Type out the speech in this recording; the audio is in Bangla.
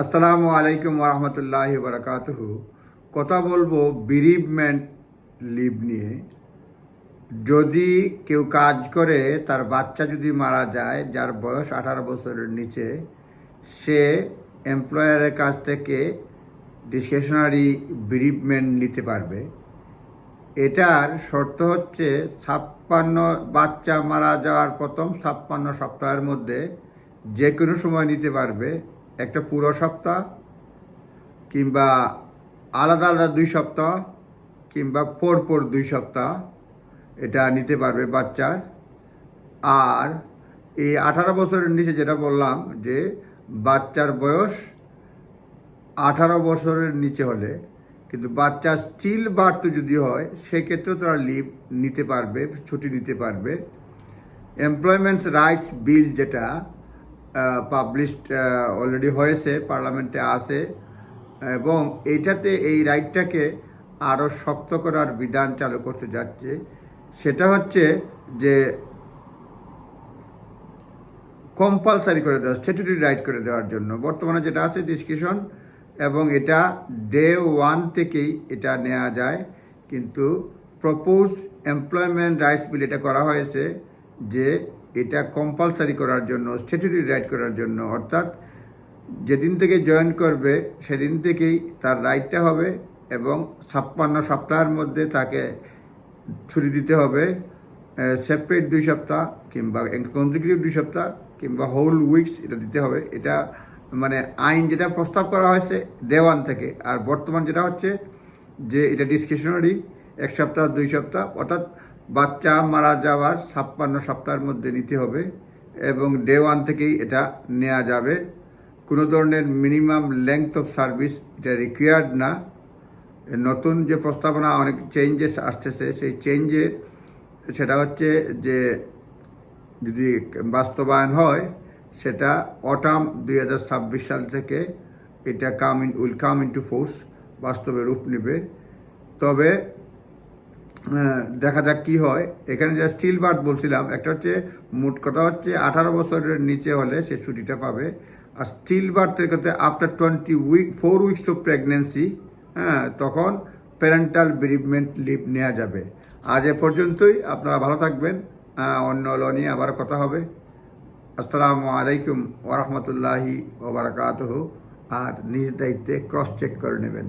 আসসালামু আলাইকুম রহমতুল্লাহ বারকাতুহ কথা বলব বিরিভমেন্ট লিভ নিয়ে। যদি কেউ কাজ করে, তার বাচ্চা যদি মারা যায়, যার বয়স আঠারো বছরের নিচে, সে এমপ্লয়ারের কাছ থেকে ডিসকেশনারি বিরিভমেন্ট নিতে পারবে। এটার শর্ত হচ্ছে ছাপ্পান্ন বাচ্চা মারা যাওয়ার প্রথম ছাপ্পান্ন সপ্তাহের মধ্যে যে কোনো সময় নিতে পারবে। একটা পুরো সপ্তাহ, কিংবা আলাদা আলাদা দুই সপ্তাহ, কিংবা পর পর দুই সপ্তাহ, এটা নিতে পারবে বাচ্চার। আর এই আঠারো বছরের নিচে যেটা বললাম, যে বাচ্চার বয়স আঠারো বছরের নিচে হলে, কিন্তু বাচ্চা স্টিল বার্থ যদি হয়, সেক্ষেত্রেও তারা লিভ নিতে পারবে, ছুটি নিতে পারবে। এমপ্লয়মেন্টস রাইটস বিল যেটা পাবলিশড অলরেডি হয়েছে, পার্লামেন্টে আছে। এবং এইটাতে এই রাইটটাকে আরও শক্ত করার বিধান চালু করতে যাচ্ছে। সেটা হচ্ছে যে কম্পালসারি করে দেওয়া স্ট্যাটুটরি রাইট করে দেওয়ার জন্য। বর্তমানে যেটা আছে ডিসক্রিপশন এবং এটা ডে ওয়ান থেকেই এটা নেওয়া যায়। কিন্তু প্রপোজ এমপ্লয়মেন্ট রাইটস বিল এটা করা হয়েছে যে এটা কম্পালসারি করার জন্য স্ট্যাটুটরি রাইট করার জন্য, অর্থাৎ যেদিন থেকে জয়েন করবে, সেদিন থেকেই তার রাইটটা হবে এবং ছাপ্পান্ন সপ্তাহের মধ্যে তাকে ছুটি দিতে হবে সেপারেট দুই সপ্তাহ কিংবা কনজিকিউটিভ দুই সপ্তাহ কিংবা হোল উইকস এটা দিতে হবে। এটা মানে আইন যেটা প্রস্তাব করা হয়েছে দেওয়ান থেকে। আর বর্তমান যেটা হচ্ছে যে এটা ডিসক্রিপশনারি এক সপ্তাহ, দুই সপ্তাহ, অর্থাৎ বাচ্চা মারা যাওয়ার ছাপ্পান্ন সপ্তাহের মধ্যে নিতে হবে এবং ডে ওয়ান থেকেই এটা নেওয়া যাবে। কোনো ধরনের মিনিমাম লেংথ অফ সার্ভিস এটা রিকোয়ার্ড না। নতুন যে প্রস্তাবনা অনেক চেঞ্জেস আসতেছে, সেই চেঞ্জে সেটা হচ্ছে যে যদি বাস্তবায়ন হয়, সেটা অটাম দুই হাজার ছাব্বিশ সাল থেকে এটা come in will come in to force বাস্তবে রূপ নেবে। তবে দেখা যাক কি হয়। এখানে যা স্টিল বার্থ বলছিলাম, একটা হচ্ছে মোট কথা হচ্ছে আঠারো বছরের নিচে হলে সে ছুটিটা পাবে। আর স্টিল বার্থের ক্ষেত্রে after twenty week four weeks of pregnancy হ্যাঁ তখন প্যারেন্টাল বেরিভমেন্ট লিভ নেওয়া যাবে। আজ এ পর্যন্তই, আপনারা ভালো থাকবেন। অন্য ল নিয়ে আবার কথা হবে। আসসালামু আলাইকুম ওরহমতুল্লাহি ওবরাকাতহ আর নিজ দায়িত্বে ক্রস চেক করে নেবেন।